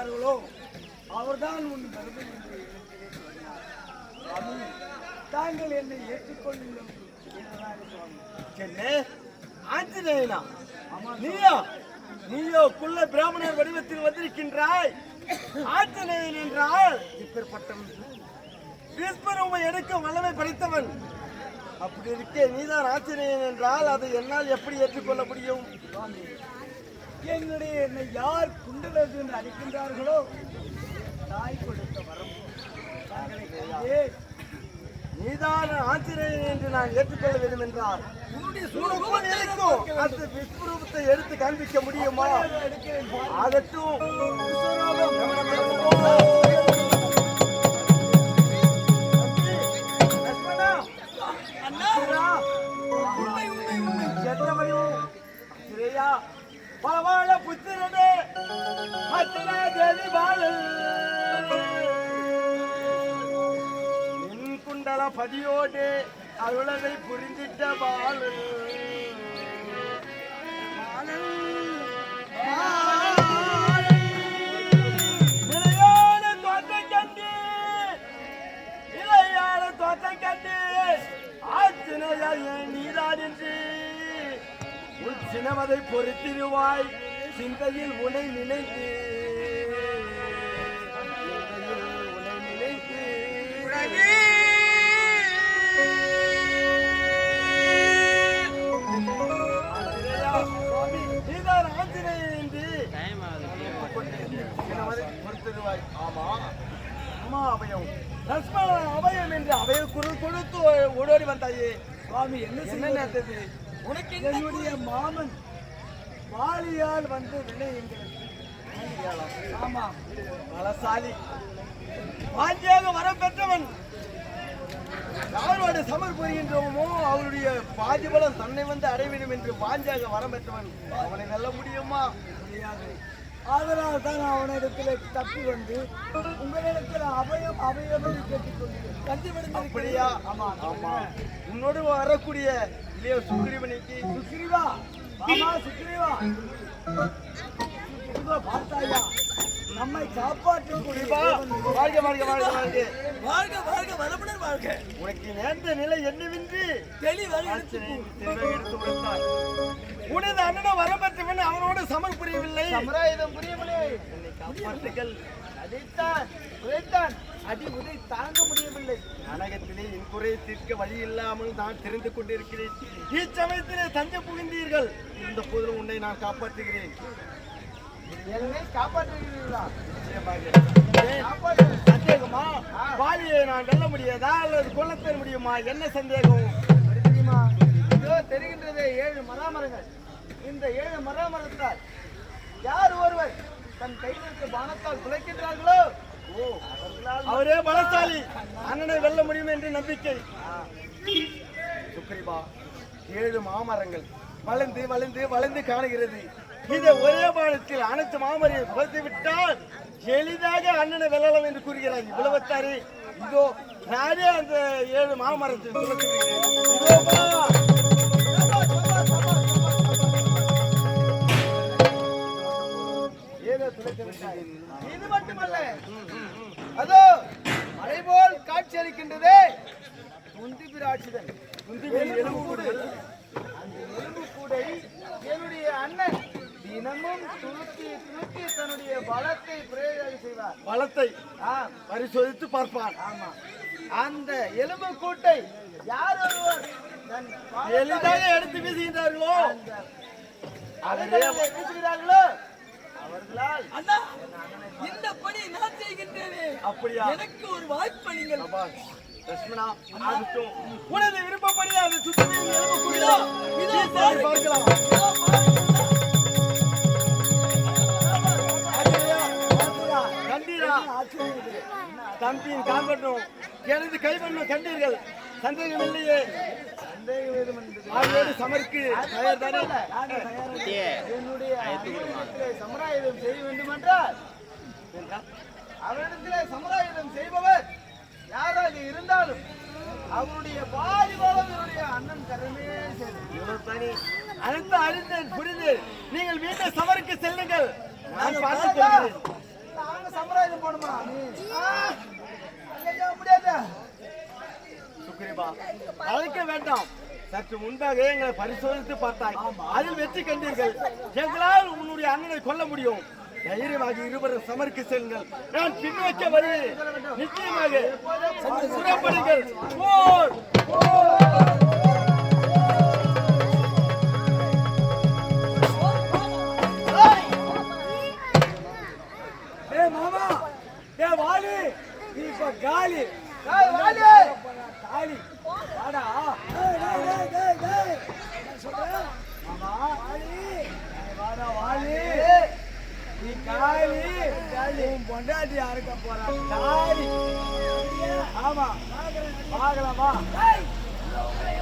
அழைக்கின்றார்களோ அவர்தான் உன் கருமை என்று. சுவாமி தாங்கள் என்னை என்ன ஆஞ்சநேயனா? நீயா நீயோ குள்ள பிராமணர் வடிவத்தில் வந்திருக்கின்றாய். ஆஞ்சநேயன் என்றால் இப்பேற்பட்டவன். விஸ்வரூபம் எடுக்க வல்லமை படைத்தவன். அப்படி இருக்க நீதான் ஆஞ்சநேயன் என்றால் அதை என்னால் எப்படி ஏற்றுக்கொள்ள முடியும்? என்னுடைய என்னை யார் குண்டலது என்று அழைக்கின்றார்களோ தாய் கொடுத்த வரம். நீதான ஆச்சரியன் என்று நான் ஏற்றுக்கொள்ள வேண்டும் என்றால் அந்த விஸ்வரூபத்தை எடுத்து காண்பிக்க முடியுமா? எடுக்கிறேன் ஆகட்டும். லட்சுமணா, அண்ணா, பரவாயில்ல உண்மை, புத்திரனே, அத்தனை தேவி பாலன். என் குண்டல பதியோடு அருளதை புரிந்திட்ட பாலன் அம்மா அபயம் லட்சுமண அபயம் என்று அபய குரல் கொடுத்து ஓடோடி வந்தாயே. சுவாமி என்ன என்ன செய்ய நேர்ந்தது உனக்கு என்னுடைய மாமன் வாலியால் வந்து எங்களுக்கு ஆமா. பலசாலி. வாஞ்சியாக வரம் பெற்றவன். யாரோடு சமர் புரிகின்றோமோ? அவருடைய பாதிபலம் தன்னை வந்து அடைவிடும் என்று வாஞ்சியாக வரம் பெற்றவன். அவனை வெல்ல முடியுமா? முடியாது. அதனால் தான் அவனிடத்தில் தப்பி வந்து உங்களிடத்தில் அபயம் அபயம் என்று கேட்டுக்கொண்டேன் கண்டு அப்படியா? ஆமா. ஆமா. உன்னோடு வரக்கூடிய இளைய சுக்ரீவனுக்கு சுக்ரீவா ஆமா சுக்ரீவா சுக்ரீவா பார்த்தாயா? நம்மை காப்பாற்றக்கூடிய வாழ்க வாழ்க வாழ்க வாழ்க. வாழ்க வாழ்க வளமுடன் வாழ்க. உனக்கு நேர்ந்த நிலை என்னவென்று? உரைத்தார். உனது அண்ணன் வரப்பட்டவன் அவனோடு சமர் புரியவில்லை. சமுதாயம் புரியவில்லை. என்னை காப்பாற்றுங்கள் அதைத்தான் உதைத்தான். அடி உதை தாங்க முடியவில்லை. நாடகத்திலே என் குறையை தீர்க்க வழி இல்லாமல் நான் தெரிந்து கொண்டிருக்கிறேன். இச்சமயத்திலே தஞ்சை புகுந்தீர்கள். இந்த போதிலும் உன்னை நான் காப்பாற்றுகிறேன்? சந்தேகமா? வாலியை நான் வெல்ல முடியாதா? அல்லது கொல்லத்தர முடியுமா? என்ன சந்தேகம்? தெரியுமா? இதோ தெரிகின்றதே ஏழு மராமரங்கள். இந்த ஏழு மராமரத்தால் யார் ஒருவர் தன் இருக்க பானத்தால் குலைக்கின்றார்களோ அவரே பலசாலி. அண்ணனை வெல்ல முடியும் என்று நம்பிக்கை. சுக்ரீவா ஏழு மாமரங்கள் வளர்ந்து வளர்ந்து வளர்ந்து காணுகிறது. இதை ஒரே பாடத்தில் அனைத்து மாமரையும் விட்டால் எளிதாக அண்ணனை வெல்லலாம் என்று கூறுகிறார். இவ்வளவத்தாரு இதோ நானே அந்த ஏழு மாமரத்தை. இதோ மட்டுமல்ல. அதோ மலை போல் காட்சி அளிக்கின்றதே துந்தி பிராட்சிதன். குந்திமேல் எலும்பு கூடு. அந்த எலும்பு கூடை என்னுடைய அண்ணன் தினமும் துளுக்கி துளுக்கி தன்னுடைய பலத்தை பிரயோகம் செய்வார் பலத்தை பரிசோதித்து பார்ப்பான் ஆமா அந்த எலும்பு கூட்டை யார் ஒருவர் எளிதாக எடுத்து அலைகளிலே வீசுகிறார்களோ அவர்களால் அண்ணா இந்த பணி நான் செய்கின்றேனே அப்படியா எனக்கு ஒரு வாய்ப்பளிங்கள் சபாஷ். லட்சுமணா, ஆகட்டும். உனது விருப்பப்படி அது பாருங்கள். பார்க்கலாம். தம்பியின் காம்பட்டும். எனது கைவண்ணம் கண்டீர்கள் சந்தேகம் இல்லையே ஆகியோடு சமருக்கு தயார் தானே என்னுடைய அண்ணனிடத்திலே சமராயுதம் செய்ய வேண்டுமென்றால் அவரிடத்திலே சமராயுதம் செய்பவர் யாராக இருந்தாலும் அவருடைய பாதி என்னுடைய அண்ணன் கரமே சேரும் இவ்வளவுதானே? அனைத்து அறிந்தேன் புரிந்து நீங்கள் மீண்டும் சமருக்கு செல்லுங்கள். நான் பார்த்துக் நாங்க கொள்கிறேன். சமராயுதம் போடுமா முடியாது. சுக்ரீவா அழைக்க வேண்டாம். சற்று முன்பாக எங்களை பரிசோதித்து பார்த்தாய். அதில் வெற்றி கண்டீர்கள். எங்களால் உன்னுடைய அண்ணனை கொல்ல முடியும். தைரியமாக இருவரும் சமருக்கு செல்லுங்கள். நான் வருவேன் நிச்சயமாக. புறப்படுங்கள் போர். காலி! காலி வாடா. டேய் டேய் டேய் டேய் டேய் என்ன சொல்ற மாமா வாலி ஏய், வாடா. வாலி நீ காலி. காலி உன் பொண்டாட்டி யாருக்க போறா? காலி. ஆமா. பார்க்கலாமா ராமனுடைய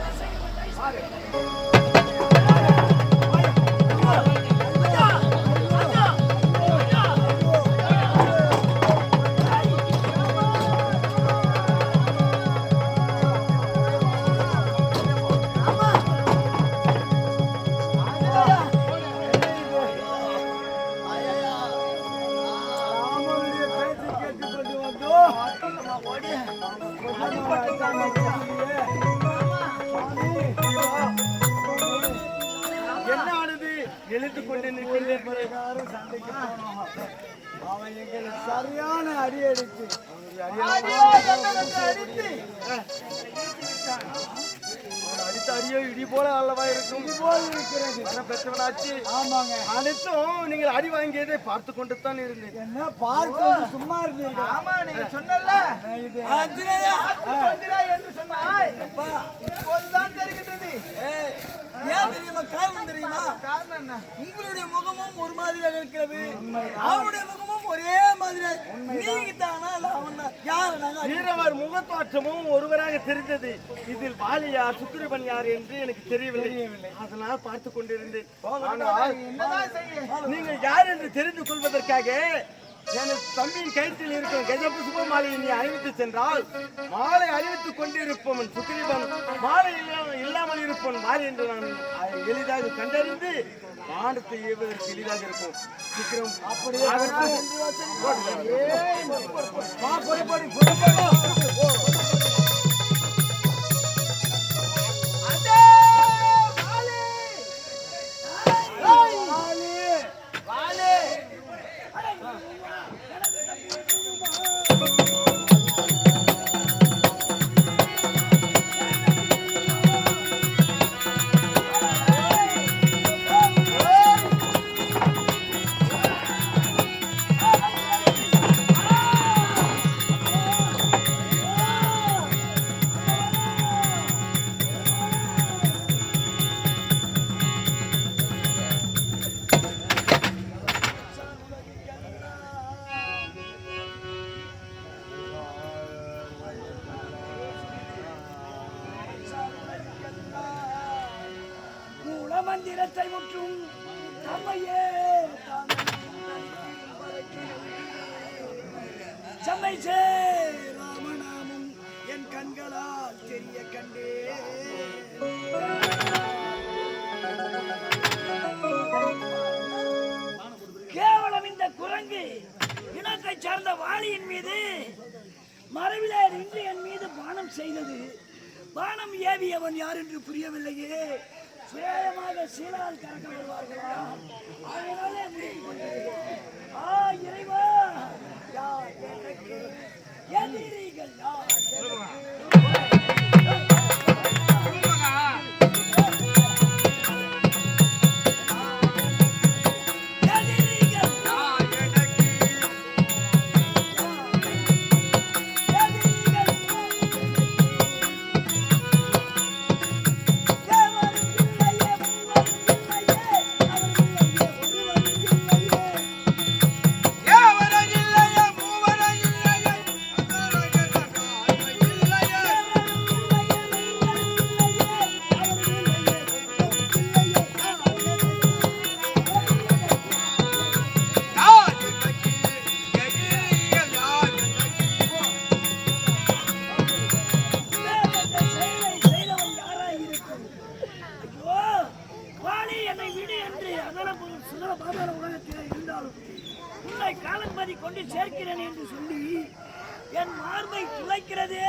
சரியான அடி அடித்து. அடித்த. அடியோ இடி போல அல்லவா இருக்கும்? போல் இருக்கிறது. பெற்றவனாச்சு. ஆமாங்க. அனைத்தும் நீங்கள் அடி வாங்கியதை பார்த்து கொண்டு தான் இருந்தேன். என்ன பார்த்து சும்மா இருந்தீங்க? ஆமா நீங்க சொன்னல இது. சொல்கிறாய் என்று சொன்னாய். இப்போதுதான் தெரிகின்றது. ஏய், ஏன் தெரியுமா? காரணம் தெரியுமா? உங்களுடைய முகமும் ஒரு மாதிரியாக இருக்கிறது. அவருடைய முகமும் ஒரே மாதிரி நீங்க தானா இல்ல அவன் யாரு? நாங்க வீரவர் முகத்தோற்றமும் ஒருவராக தெரிந்தது. இதில் பாலி யார் சுக்கிரவன் யார் என்று எனக்கு தெரியவில்லை. அதனால் பார்த்து கொண்டிருந்தேன். நீங்கள் யார் என்று தெரிந்து கொள்வதற்காக எனது தம்பியின் கயிற்றில் இருக்கும் கஜபுஷ்ப மாலையை நீ அணிவித்து சென்றால் மாலை அணிவித்துக் கொண்டிருப்பவன் சுக்ரீவன் மாலை இல்லாம- இல்லாமல் இருப்பவன் மாலை என்று நான் எளிதாக கண்டறிந்து வானத்தை ஏவுவதற்கு எளிதாக இருக்கும் சீக்கிரம் அப்படியே மந்திரத்தை முற்றும். தம்மையே செம்மை சே ராமநாமம் என் கண்களால் தெரிய கண்டே கேவலம் இந்த குரங்கு இனத்தை சார்ந்த வாளியின் மீது மறைவிலே நின்று என் மீது பானம் செய்தது. பானம் ஏவியவன் யார் என்று புரியவில்லையே. சுயமாக சீலால் கறக்க வருவார்களா அதனாலே முடிவு கொண்டிருக்கிறேன். ஆ இறைவா யார் எனக்கு எதிரிகள் யார் எனக்கு? நடக்கிறது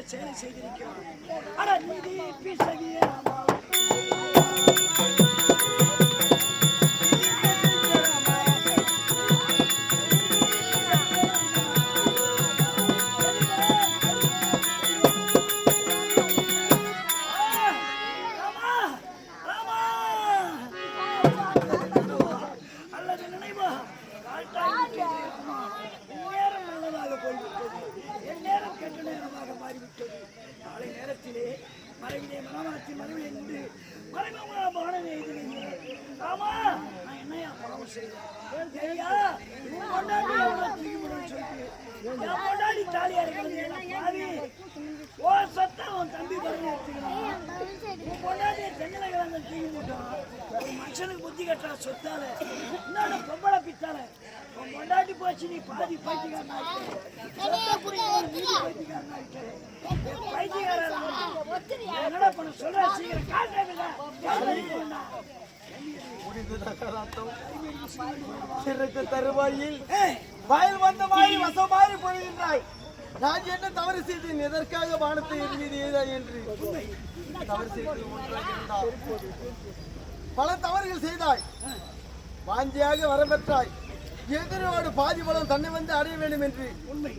தான் செயலை செய்திருக்கிறார்? அட நீதி பிசகிய மனுஷனுக்கு புத்தி கட்டுறா சொத்தால இன்னொரு பொம்பளை பித்தால உன் கொண்டாடி போச்சு நீ பாதி பைத்தியக்காரன் என்னடா பண்ண சொல்ற? சீக்கிரம் காட்டுறா சிறுக்கு தருவாயில் வயல் வந்த மாதிரி வசம் மாறி பொழுகின்றாய். நான் என்ன தவறு செய்தேன்? எதற்காக வானத்தை எழுதியதா என்று? தவறு செய்தது பல தவறுகள் செய்தாய். வாஞ்சியாக வரப்பெற்றாய் எதிரோடு பாதி பலம் தன்னை வந்து அடைய வேண்டும் என்று. உண்மை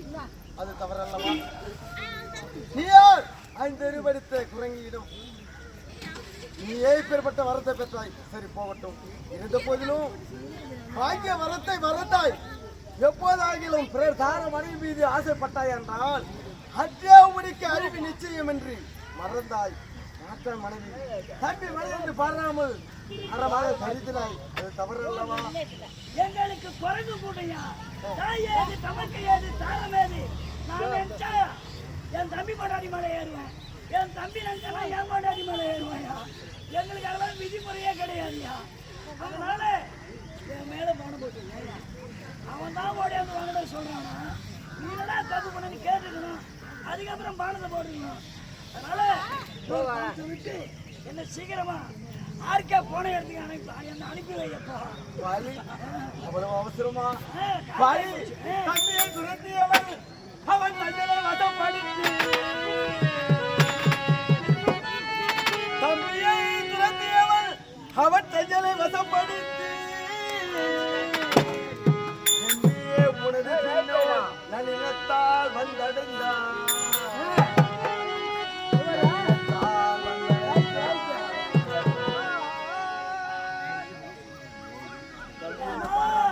அது தவறல்லவா? நீ யார்? ஐந்து குரங்கியிடம் நீ ஏற்பெறப்பட்ட வரத்தை பெற்றாய். சரி போகட்டும். இருந்த போதிலும் பாக்கிய வரத்தை மறந்தாய். எப்போதாகிலும் பிறர் தார மனைவி மீது ஆசைப்பட்டாய் என்றால் அத்தியாவடிக்கு அறிவு நிச்சயம் என்று மறந்தாய். மாற்ற மனைவி தம்பி மனைவி என்று பாராமல் அறமாக கருதினாய் அது தவறு அல்லவா எங்களுக்கு குரங்கு கூட்டையா தாய் ஏது தமக்கு ஏது தாரம் ஏது? நான் என் தம்பி கொண்டாடி மலை ஏறுவேன். என் தம்பி நினைச்சா என் கொண்டாடி மலை ஏறுவாயா? எங்களுக்கு அதெல்லாம் விதிமுறையே கிடையாதுயா. அதனால என் மேல போன போட்டு அவன் தான் ஓடியாந்து வாங்கிட சொல்றானா. நீ என்னடா தப்பு பண்ணி கேட்டுக்கணும். அதுக்கப்புறம் பானத்தை போட்டுக்கணும். அதனால விட்டு என்ன சீக்கிரமா ஆர்கே போன இடத்துக்கு அனுப்பி என்ன அனுப்பி வையப்பா வலி. அவ்வளவு அவசரமா? அவன் தங்களை வசப்படுத்தி தம்பியை அவன் தங்களை வசப்படுத்தி என்னையே உனது பின்னே நளினத்தால் வந்தடைந்தான் நளினத்தால்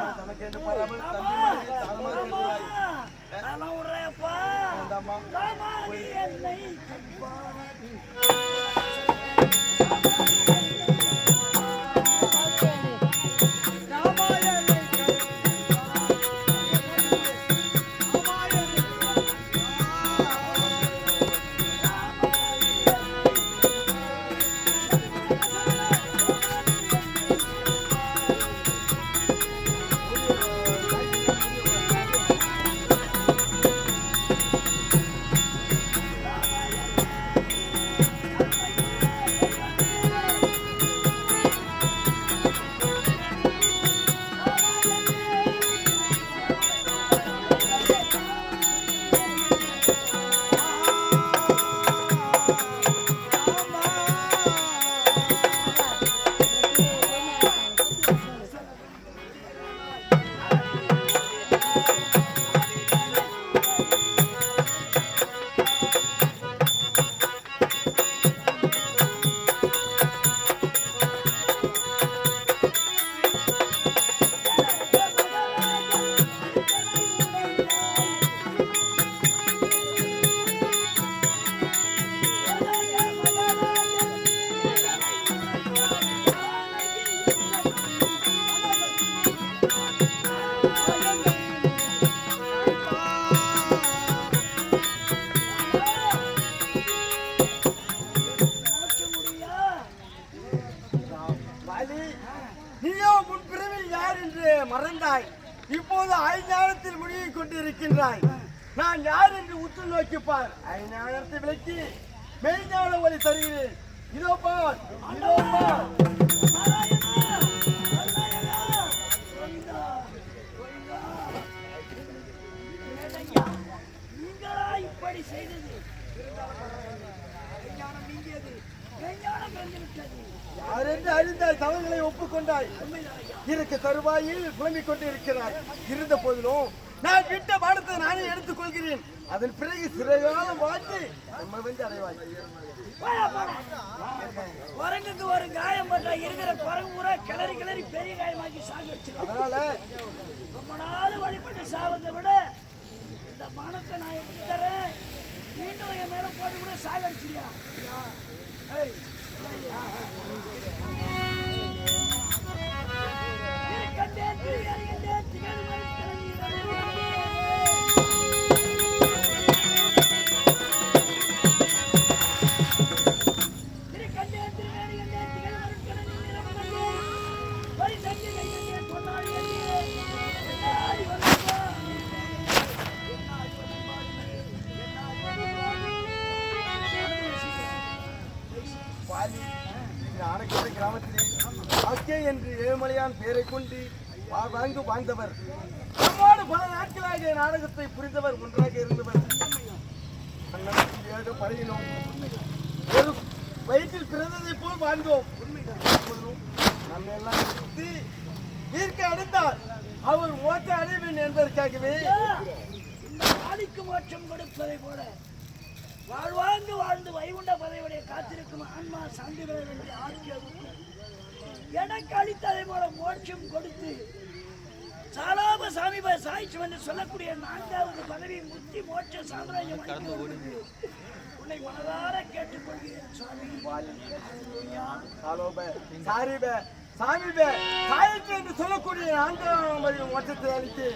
நான் யார் என்று உற்று நோக்கி பார் ஐஞானத்தை விலக்கி மெய்ஞான ஒளி தருகிறேன். இதோ பார் இதோ பார். இப்படி செய்தது விஞ்ஞானம் அறிந்தாய் தவறுகளை ஒப்புக்கொண்டாய். இருக்கு தருவாயில் புலம்பிக் கொண்டிருக்கிறாய் இருந்த போதிலும் நான் விட்ட பாடத்தை நானே எடுத்துக் கொள்கிறேன் அதன் பிறகு சிறைகாலம் வாழ்த்து நம்ம வந்து அடைவாய். குரங்குக்கு ஒரு காயம் பட்டா இருக்கிற குரங்கு பூரா கிளறி கிளறி பெரிய காயமாக்கி சாக வச்சிருக்கோம் அதனால ரொம்ப நாள் வழிபட்டு சாவதை விட இந்த பணத்தை நான் எப்படி தரேன்? மீண்டும் என் மேல போட்டு கூட சாகடிச்சியா ஏய் இல்லையா? என்று ஏழுமலையான் பெயரை கொண்டு வா- வாழ்ந்து வாழ்ந்தவர் நம்மோடு பல நாட்களாக நாடகத்தை புரிந்தவர் ஒன்றாக இருந்தவர். பழகினோம். ஒரு வயிற்றில் பிறந்ததை போல் வாழ்ந்தோம். நம்ம எல்லாம் எடுத்து அடைந்தார் அவர் ஓட்ட அடைவேன் என்பதற்காகவே இந்த மோட்சம் கொடுப்பதை போல வாழ்வாங்கு வாழ்ந்து வைகுண்ட பதவியுடைய காத்திருக்கும் ஆன்மா சாந்திகள் என்று ஆக்கியது எனக்கு அளித்ததை போல மோட்சம் கொடுத்து சாலாப சாமிப சாய்ச்சி என்று சொல்லக்கூடிய நான்காவது பதவி முத்தி மோட்ச சாம்ராஜ்யம் உன்னை மனதார கேட்டுக்கொள்கிறேன் சுவாமி. சாலோப சாரிப சாமிப சாயிற்று என்று சொல்லக்கூடிய நான்காம் மொத்தத்தை அளித்து.